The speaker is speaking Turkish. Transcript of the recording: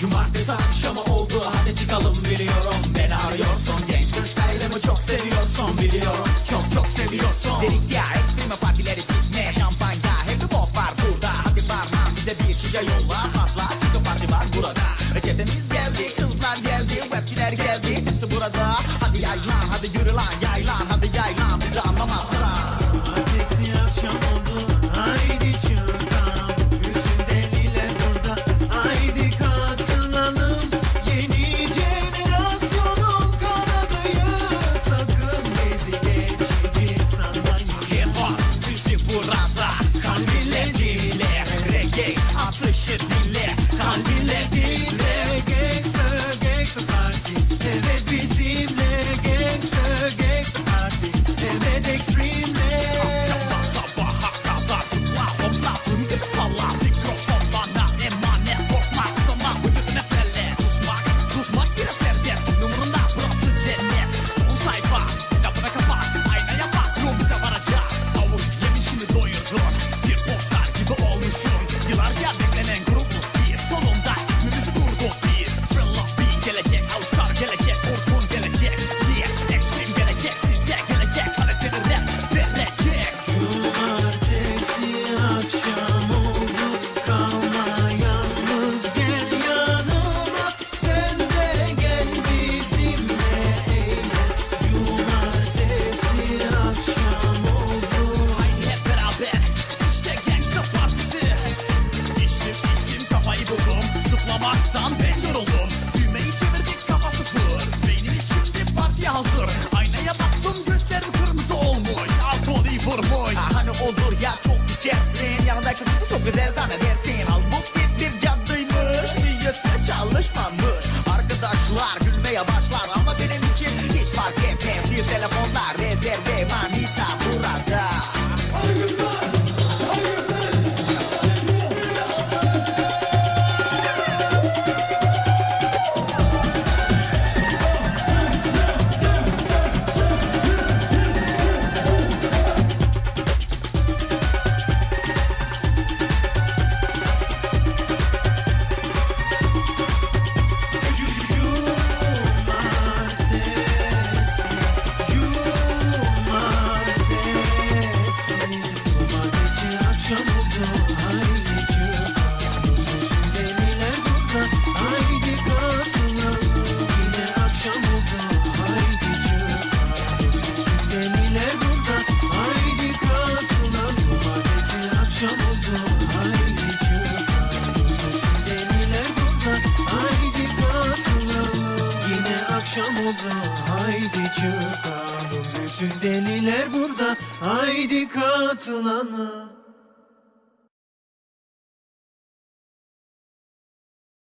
Cumartesi akşamı oldu hadi çıkalım biliyorum. Beni arıyorsun Gangster style'ımı çok seviyorsun biliyorum. Çok çok seviyorsun. Dedik ya ekstreme partileri bitme Şampanya hep bok var burada. Hadi barman bize bir şişe yolla Patla çünkü parti var burada. Reçetemiz geldi kızlar geldi Rapçiler geldi hepsi burada. Hadi yaylan hadi yürü lan yaylan Hadi yaylan bizi anlamazsan Cumartesi akşam Zıplamaktan ben yoruldum Düğmeyi çevirdik kafa sıfır Beynimiz şimdi partiye hazır. Aynaya baktım gözlerim kırmızı olmuş. Alkolü vurmuş. Hani olur ya çok içersin. Yanındaki kızı çok güzel zannedersin. Halbuki bir caddıymış Niyesi çalışmamış. Arkadaşlar gülmeye başlar Ama benim için hiç fark etmez. Bir telefonla rezerve manita akşam oldu haydi çıkalım Deliler burada haydi katılalım Yine akşam oldu haydi çıkalım. Bütün deliler burada haydi katılalım